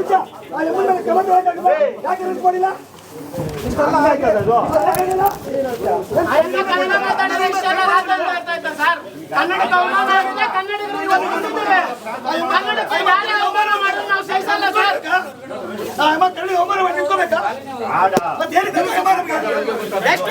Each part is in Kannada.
ಆ ಎಮ್ಮನ ಮೇಲೆ ಕ್ರಮ ತಗೊಳಕ್ಕಾಗಲ್ವಾ? ಯಾಕೆ ರಿಲೀಸ್ ಮಾಡಿಲ್ಲ? ಇಷ್ಟೆಲ್ಲ. ಅಲ್ಲ, ಕನ್ನಡ ಕನ್ನಡ ಅವಮಾನ ಕನ್ನಡ ಮಾಡಿ ನಿಂತ್ಕೋಬೇಕಾ? ಮತ್ತೆ ಏನಕ್ಕೆ ಧರ್ಮ ಎಷ್ಟು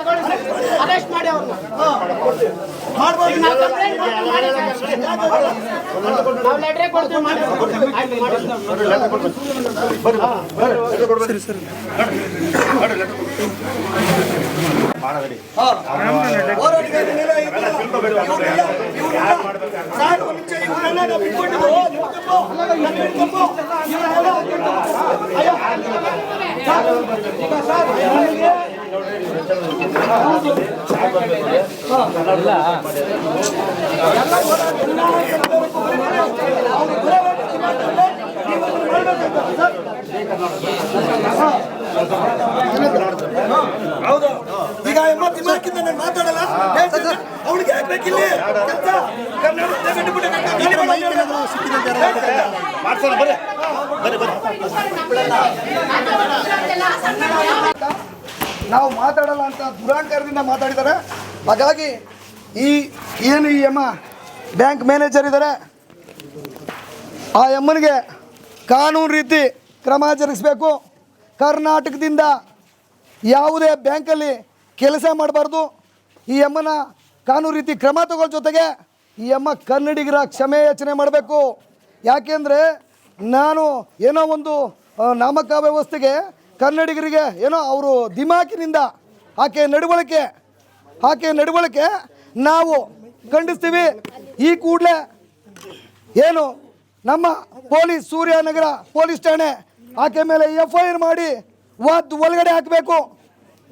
ಅರೆಸ್ಟ್ ಮಾಡಿ ಅವ್ರನ್ನ ಮಾಡ್ಬೋದು ನಾವು ಕಂಪ್ಲೇಂಟ್ ನಾವು ಲೆಟ್ರೇ ಕೊಡ್ತೀವಿ ಮಾಡಿ. ಅಯ್ಯೋ. ಹೌದು ಈಗ ಎಮ್ಮ ತಿಮ್ಮಾಕಿಂದ ನಾನು ಮಾತಾಡಲ್ಲ. ಅವ್ನಿಗೆ ಹಾಕ್ಬೇಕಿಲ್ಲ ಕೆಲ್ಸ. ಗಾಳಿ ಮಾಡ್ಸೋಣ ಬರ್ರಿ. ಬರ್ರಿ ಬರ್ರಿ. ನಾವು ಮಾತಾಡಲ್ಲ ಅಂತ ದುರಾಂಕಾರದಿಂದ ಮಾತಾಡಿದ್ದಾರೆ. ಹಾಗಾಗಿ ಈ ಏನು ಈ ಅಮ್ಮ ಬ್ಯಾಂಕ್ ಮ್ಯಾನೇಜರ್ ಇದ್ದಾರೆ, ಆ ಎಮ್ಮನಿಗೆ ಕಾನೂನು ರೀತಿ ಕ್ರಮ ಜರುಗಿಸಬೇಕು. ಕರ್ನಾಟಕದಿಂದ ಯಾವುದೇ ಬ್ಯಾಂಕಲ್ಲಿ ಕೆಲಸ ಮಾಡಬಾರ್ದು. ಈ ಅಮ್ಮನ ಕಾನೂನು ರೀತಿ ಕ್ರಮ ತಗೊಳ್ಳೋ ಜೊತೆಗೆ ಈ ಅಮ್ಮ ಕನ್ನಡಿಗರ ಕ್ಷಮೆ ಯಾಚನೆ ಮಾಡಬೇಕು. ಯಾಕೆಂದರೆ ನಾನು ಏನೋ ಒಂದು ನಾಮಕ ವ್ಯವಸ್ಥೆಗೆ ಕನ್ನಡಿಗರಿಗೆ ಏನೋ ಅವರು ದಿಮಾಕಿನಿಂದ ಆಕೆ ನಡವಳಿಕೆ ಆಕೆ ನಡವಳಿಕೆ ನಾವು ಖಂಡಿಸ್ತೀವಿ. ಈ ಕೂಡಲೇ ಏನು ನಮ್ಮ ಪೊಲೀಸ್ ಸೂರ್ಯನಗರ ಪೊಲೀಸ್ ಠಾಣೆ ಆಕೆ ಮೇಲೆ ಎಫ್ ಐ ಆರ್ ಮಾಡಿ ವಾದ್ ಒಳಗಡೆ ಹಾಕಬೇಕು.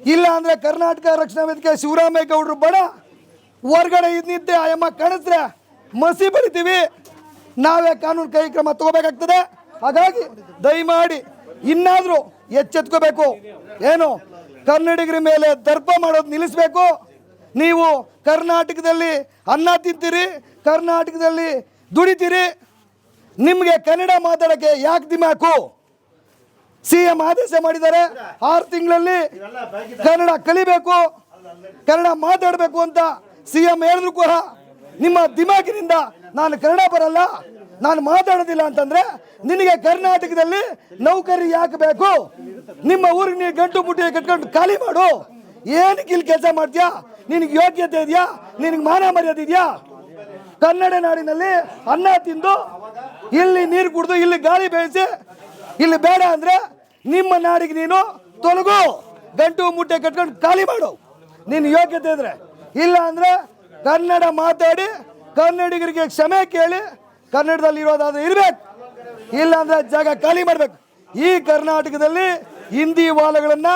ಇಲ್ಲ ಅಂದರೆ ಕರ್ನಾಟಕ ರಕ್ಷಣಾ ವೇದಿಕೆ ಶಿವರಾಮೇಗೌಡರು ಬಡ, ಹೊರ್ಗಡೆ ಇದ್ನಿದ್ದೆ ಆಯಮ್ಮ ಕಾಣಿಸ್ರೆ ಮಸಿ ಬರಿತೀವಿ. ನಾವೇ ಕಾನೂನು ಕೈ ಕ್ರಮ ತಗೋಬೇಕಾಗ್ತದೆ. ಹಾಗಾಗಿ ದಯಮಾಡಿ ಇನ್ನಾದರೂ ಎಚ್ಚೆತ್ಕೋಬೇಕು. ಏನು? ಕನ್ನಡಿಗರ ಮೇಲೆ ದರ್ಪ ಮಾಡೋದು ನಿಲ್ಲಿಸಬೇಕು. ನೀವು ಕರ್ನಾಟಕದಲ್ಲಿ ಅನ್ನ ತಿಂತೀರಿ, ಕರ್ನಾಟಕದಲ್ಲಿ ದುಡಿತೀರಿ. ನಿಮಗೆ ಕನ್ನಡ ಮಾತಾಡೋಕ್ಕೆ ಯಾಕೆ ದಿಮಾಕು ಸಿ ಎಂ ಆದೇಶ ಮಾಡಿದ್ದಾರೆ. ಆರು ತಿಂಗಳಲ್ಲಿ ಕನ್ನಡ ಕಲಿಬೇಕು, ಕನ್ನಡ ಮಾತಾಡಬೇಕು ಅಂತ ಸಿ ಎಂ ಹೇಳಿದ್ರು ಕೂಡ ನಿಮ್ಮ ದಿಮಾಕಿನಿಂದ ನಾನು ಕನ್ನಡ ಬರಲ್ಲ. ನಾನು ಮಾತಾಡೋದಿಲ್ಲ ಅಂತಂದ್ರೆ ನಿನಗೆ ಕರ್ನಾಟಕದಲ್ಲಿ ನೌಕರಿ ಯಾಕೆ ಬೇಕು? ನಿಮ್ಮ ಊರಿಗೆ ನೀನು ಗಂಟು ಮುಟ್ಟಿ ಕಟ್ಕೊಂಡು ಖಾಲಿ ಮಾಡು. ಏನಕ್ಕೆ ಇಲ್ಲಿ ಕೆಲಸ ಮಾಡ್ತೀಯಾ? ನಿನಗೆ ಯೋಗ್ಯತೆ ಇದೆಯಾ? ನಿನಗೆ ಮಾನ ಮರ್ಯಾದೆ ಇದೆಯಾ? ಕನ್ನಡ ನಾಡಿನಲ್ಲಿ ಅನ್ನ ತಿಂದು ಇಲ್ಲಿ ನೀರು ಕುಡಿದು ಇಲ್ಲಿ ಗಾಳಿ ಬೇಯಿಸಿ ಇಲ್ಲಿ ಬೇಡ ಅಂದ್ರೆ ನಿಮ್ಮ ನಾಡಿಗೆ ನೀನು ತೊಲಗು. ಗಂಟು ಮುಟ್ಟೆ ಕಟ್ಕೊಂಡು ಖಾಲಿ ಮಾಡು. ನಿನ್ನ ಯೋಗ್ಯತೆ ಇದ್ರೆ. ಇಲ್ಲ ಅಂದ್ರೆ ಕನ್ನಡ ಮಾತಾಡಿ ಕನ್ನಡಿಗರಿಗೆ ಕ್ಷಮೆ ಕೇಳಿ ಕನ್ನಡದಲ್ಲಿ ಇರೋದಾದ್ರೆ ಇರಬೇಕು. ಇಲ್ಲ ಅಂದ್ರೆ ಜಾಗ ಖಾಲಿ ಮಾಡ್ಬೇಕು. ಈ ಕರ್ನಾಟಕದಲ್ಲಿ ಹಿಂದಿ ವಾಲಗಳನ್ನ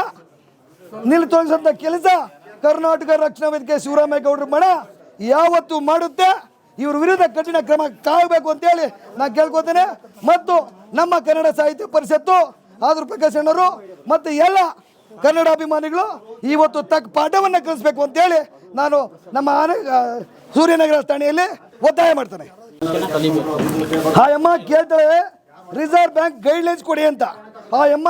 ನಿಲ್ತೊಳಿಸಂತ ಕೆಲಸ ಕರ್ನಾಟಕ ರಕ್ಷಣಾ ವೇದಿಕೆ ಶಿವರಾಮೇಗೌಡರು ಮಣ ಯಾವತ್ತು ಮಾಡುತ್ತೆ? ಇವ್ರ ವಿರುದ್ಧ ಕಠಿಣ ಕ್ರಮ ಕಾಯಬೇಕು ಅಂತೇಳಿ ನಾನು ಕೇಳ್ಕೊತೇನೆ. ಮತ್ತು ನಮ್ಮ ಕನ್ನಡ ಸಾಹಿತ್ಯ ಪರಿಷತ್ತು, ಆದ್ರ ಪ್ರಕಾಶ್ ಅಣ್ಣರು ಮತ್ತು ಎಲ್ಲ ಕನ್ನಡ ಅಭಿಮಾನಿಗಳು ಇವತ್ತು ತಕ್ಕ ಪಾಠವನ್ನು ಕಲಿಸ್ಬೇಕು ಅಂತೇಳಿ ನಾನು ನಮ್ಮ ಸೂರ್ಯನಗರ ಠಾಣೆಯಲ್ಲಿ ಒತ್ತಾಯ ಮಾಡ್ತೇನೆ. ಆ ಅಮ್ಮ ಕೇಳ್ತಾಳೆ ರಿಸರ್ವ್ ಬ್ಯಾಂಕ್ ಗೈಡ್ಲೈನ್ಸ್ ಕೊಡಿ ಅಂತ. ಆ ಅಮ್ಮ,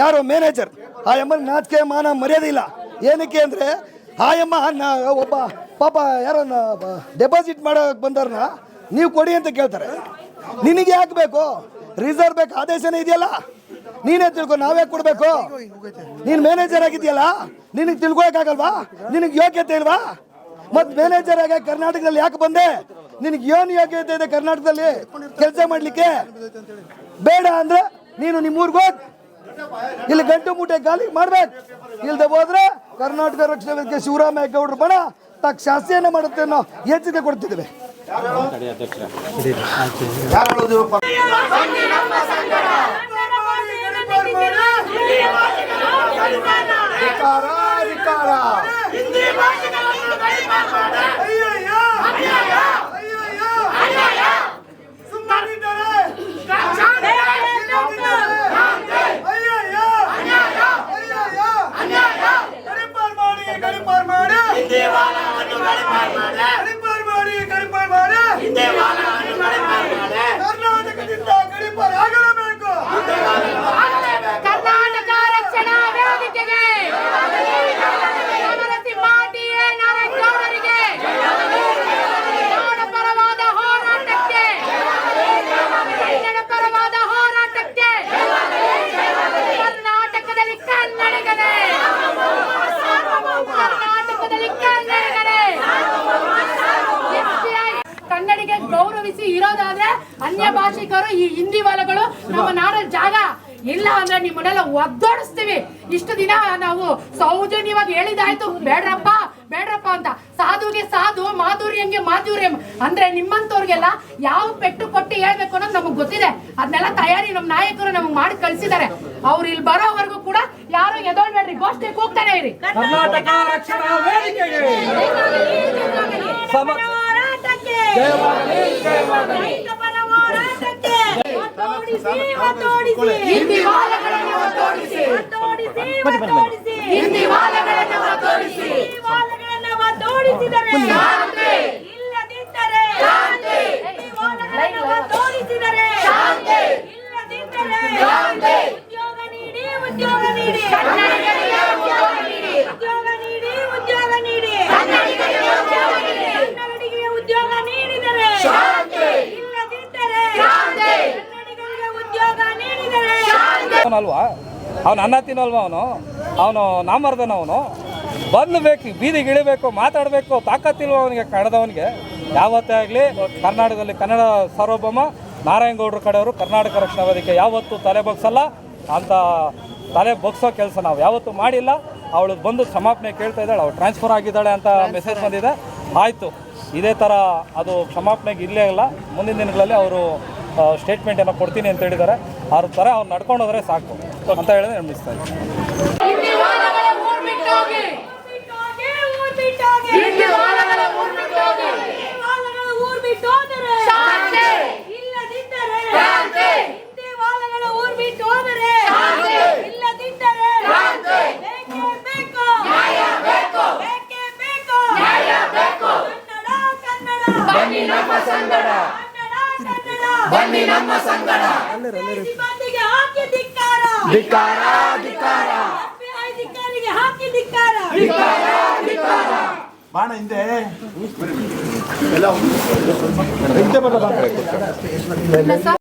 ಯಾರು ಮ್ಯಾನೇಜರ್ ಆ ಅಮ್ಮನ ನಾಚಿಕೆ, ಮಾನ, ಮರ್ಯಾದೆ ಇಲ್ಲ. ಏನಕ್ಕೆ ಅಂದರೆ, ಆ ಅಮ್ಮ ಒಬ್ಬ ಪಾಪ ಯಾರನ್ನ ಡೆಪಾಸಿಟ್ ಮಾಡೋಕೆ ಬಂದವ್ರನ್ನ, ನೀವು ಕೊಡಿ ಅಂತ ಕೇಳ್ತಾರೆ. ನಿನಗೆ ಯಾಕೆ ಬೇಕು? ರಿಸರ್ವ್ ಬ್ಯಾಂಕ್ ಆದೇಶನೇ ಇದೆಯಲ್ಲ? ನೀನೇ ತಿಳ್ಕೊ ನಾವೇ ಕೊಡಬೇಕು? ನೀನು ಮ್ಯಾನೇಜರ್ ಆಗಿದೆಯಲ್ಲ ನಿನಗೆ ತಿಳ್ಕೊಳಕ್ಕಾಗಲ್ವಾ ನಿನಗೆ ಯೋಗ್ಯತೆ ಇಲ್ವಾ? ಮತ್ತು ಮ್ಯಾನೇಜರ್ ಆಗಿ ಕರ್ನಾಟಕದಲ್ಲಿ ಯಾಕೆ ಬಂದೆ? ನಿನಗೆ ಏನು ಯೋಗ್ಯತೆ ಇದೆ ಕರ್ನಾಟಕದಲ್ಲಿ? ಕೆಲಸ ಮಾಡಲಿಕ್ಕೆ? ಬೇಡ ಅಂದ್ರೆ ನೀನು ನಿಮ್ಮ ಊರಿಗೆ ಹೋಗಿ. ಇಲ್ಲಿ ಗಂಟು ಮೂಟೆ ಗಾಲಿ ಮಾಡ್ಬೇಕು. ಇಲ್ಲದೆ ಹೋದ್ರೆ ಕರ್ನಾಟಕ ರಕ್ಷಣಾ ವೇದಿಕೆ ಶಿವರಾಮಯ್ಯ ಗೌಡ್ರ ಬಣ ತಾಕ್ ಶಾಸ್ತಿಯನ್ನ ಮಾಡುತ್ತೆ ಅನ್ನೋ ಎಚ್ಚರಿಕೆ ಕೊಡ್ತಿದ್ದೇವೆ. ಅಧಿಕಾರ ಯಾರು ಇರೋದಾದ್ರೆ ಅನ್ಯ ಭಾಷಿಕರು ಈ ಹಿಂದಿ ವಾಲಗಳು ನಮ್ಮ ನಾಡ ಜಾಗ ಇಲ್ಲ ಅಂದ್ರೆ ನಿಮ್ಮನ್ನೆಲ್ಲ ಒದ್ದೋಡಿಸ್ತೀವಿ. ಇಷ್ಟು ದಿನ ನಾವು ಸೌಜನ್ಯವಾಗಿ ಹೇಳಿದಾಯ್ತು ಬೇಡ್ರಪ್ಪ ಬೇಡ್ರಪ್ಪ ಅಂತ. ಸಾಧುಗೆ ಸಾಧು ಮಾಧುರ್ಯಂಗೆ ಮಾಧುರ್ಯಂ. ಅಂದ್ರೆ ನಿಮ್ಮಂತವ್ರಿಗೆಲ್ಲ ಯಾವ ಪೆಟ್ಟು ಕೊಟ್ಟು ಹೇಳ್ಬೇಕು ಅನ್ನೋದು ನಮಗ್ ಗೊತ್ತಿದೆ. ಅದನ್ನೆಲ್ಲ ತಯಾರಿ ನಮ್ಮ ನಾಯಕರು ನಮಗ್ ಮಾಡಿ ಕಳ್ಸಿದ್ದಾರೆ. ಅವ್ರು ಇಲ್ಲಿ ಬರೋವರೆಗೂ ಕೂಡ ಯಾರು ಎದೋಳ್ಬೇಡ್ರಿ ಗೋಷ್ಠಿ ಕೂಗ್ತಾನೆ ಇರಿ. ಹಿಂದಿ ವಾಲಗಳನ್ನು ಒದ್ದೋಡಿಸಿ ಹಿಂದಿ ವಾಲಗಳನ್ನು ಅವನಲ್ವಾ ಅವನು ಅನ್ನ ತಿನ್ನಲ್ವಾ ಅವನು? ಅವನು ನಾಮರ್ದನ ಅವನು? ಬಂದು ಬೇಕು ಬೀದಿಗೆ ಇಳಿಬೇಕು ಮಾತಾಡಬೇಕು ತಾಕತ್ತಿಲ್ವ ಅವನಿಗೆ ಕನ್ನಡದವನಿಗೆ ಯಾವತ್ತೇ ಆಗಲಿ ಕರ್ನಾಟಕದಲ್ಲಿ ಕನ್ನಡ ಸಾರ್ವಭೌಮ ನಾರಾಯಣಗೌಡರ ಕಡೆಯವರು ಕರ್ನಾಟಕ ರಕ್ಷಣಾ ವೇದಿಕೆ ಯಾವತ್ತೂ ತಲೆ ಬಗ್ಸಲ್ಲ. ಅಂತ ತಲೆ ಬಗ್ಸೋ ಕೆಲಸ ನಾವು. ಯಾವತ್ತೂ ಮಾಡಿಲ್ಲ. ಅವಳು ಬಂದು ಕ್ಷಮಾಪಣೆ ಕೇಳ್ತಾ ಇದ್ದಾಳೆ. ಅವಳು ಟ್ರಾನ್ಸ್ಫರ್ ಆಗಿದ್ದಾಳೆ ಅಂತ ಮೆಸೇಜ್ ಬಂದಿದೆ. ಆಯಿತು. ಇದೇ ಥರ ಅದು ಕ್ಷಮಾಪಣೆಗೆ ಇಲ್ಲೇ ಇಲ್ಲ. ಮುಂದಿನ ದಿನಗಳಲ್ಲಿ ಅವರು ಸ್ಟೇಟ್ಮೆಂಟನ್ನು ಕೊಡ್ತೀನಿ ಅಂತ ಹೇಳಿದ್ದಾರೆ ಅವ್ರ ಥರ ಅವ್ರು ನಡ್ಕೊಂಡು ಹೋದ್ರೆ ಸಾಕು ಅಂತ ಹೇಳಿದ್ರೆ ನಿರ್ಮಿಸ್ತಾ ಇದ್ದೀನಿ ಹಿಂದಿ ವಾಲಗಳ ಊರ್ ಬಿಟ್ಟೋಗಿ ಬಿಟ್ಟೋಗಿ, ಊರ್ ಬಿಟ್ಟೋಗಿ. ಹಿಂದಿ ವಾಲಗಳ ಊರ್ ಬಿಟ್ಟೋಗಿ ಈ ವಾಹನಗಳ ಊರ್ ಬಿಟ್ಟೋದರೆ ಶಾಂತಿ. ಇಲ್ಲದಿದ್ದರೆ ಶಾಂತಿ. ಹಿಂದಿ ವಾಹನಗಳ ಊರ್ ಬಿಟ್ಟೋದರೆ ಶಾಂತಿ. ಇಲ್ಲದಿದ್ದರೆ ಶಾಂತಿ. ಬೇಕೇ ಬೇಕು ನ್ಯಾಯ ಬೇಕು. ಬೇಕೇ ಬೇಕು ನ್ಯಾಯ ಬೇಕು. ಕನ್ನಡ ಕನ್ನಡ ಬನ್ನಿ ನಮ್ಮ ಸಂಗಡ ಕನ್ನಡ ಕನ್ನಡ ಬನ್ನಿ ನಮ್ಮ ಸಂಗಡ. ಸಿಬ್ಬಂದಿಗೆ ಹಾಕಿ ಧಿಕ್ಕಾರ. ಧಿಕ್ಕಾರ ಧಿಕ್ಕಾರ. FBI ಅಧಿಕಾರಿಗೆ ಹಾಕಿ ಧಿಕ್ಕಾರ. ಬಾಣ ಹಿಂದೆ. ಹಿಂದೆ ಸರ್